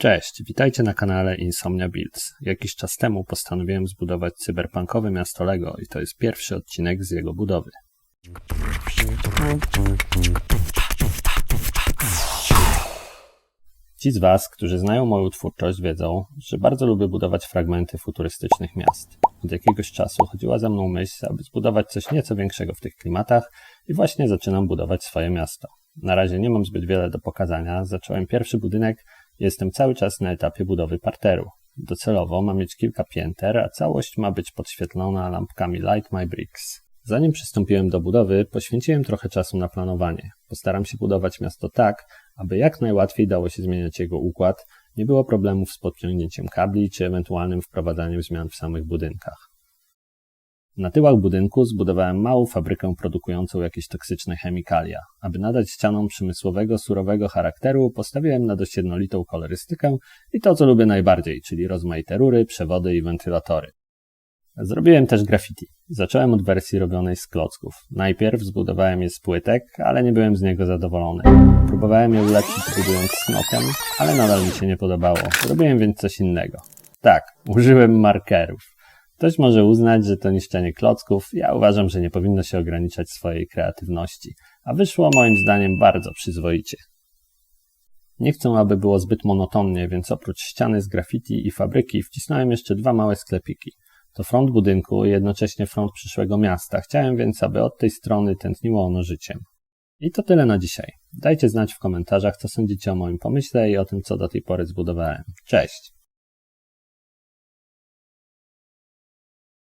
Cześć, witajcie na kanale Insomnia Builds. Jakiś czas temu postanowiłem zbudować cyberpunkowe miasto Lego i to jest pierwszy odcinek z jego budowy. Ci z Was, którzy znają moją twórczość, wiedzą, że bardzo lubię budować fragmenty futurystycznych miast. Od jakiegoś czasu chodziła za mną myśl, aby zbudować coś nieco większego w tych klimatach i właśnie zaczynam budować swoje miasto. Na razie nie mam zbyt wiele do pokazania, zacząłem pierwszy budynek jestem cały czas na etapie budowy parteru. Docelowo ma mieć kilka pięter, a całość ma być podświetlona lampkami Light My Bricks. Zanim przystąpiłem do budowy, poświęciłem trochę czasu na planowanie. Postaram się budować miasto tak, aby jak najłatwiej dało się zmieniać jego układ, nie było problemów z podciągnięciem kabli czy ewentualnym wprowadzaniem zmian w samych budynkach. Na tyłach budynku zbudowałem małą fabrykę produkującą jakieś toksyczne chemikalia. Aby nadać ścianom przemysłowego, surowego charakteru, postawiłem na dość jednolitą kolorystykę i to, co lubię najbardziej, czyli rozmaite rury, przewody i wentylatory. Zrobiłem też graffiti. Zacząłem od wersji robionej z klocków. Najpierw zbudowałem je z płytek, ale nie byłem z niego zadowolony. Próbowałem je ulepszyć budując smokem, ale nadal mi się nie podobało. Zrobiłem więc coś innego. Tak, użyłem markerów. Ktoś może uznać, że to niszczenie klocków, ja uważam, że nie powinno się ograniczać swojej kreatywności, a wyszło moim zdaniem bardzo przyzwoicie. Nie chcę, aby było zbyt monotonnie, więc oprócz ściany z graffiti i fabryki wcisnąłem jeszcze dwa małe sklepiki. To front budynku i jednocześnie front przyszłego miasta. Chciałem więc, aby od tej strony tętniło ono życiem. I to tyle na dzisiaj. Dajcie znać w komentarzach, co sądzicie o moim pomyśle i o tym, co do tej pory zbudowałem. Cześć!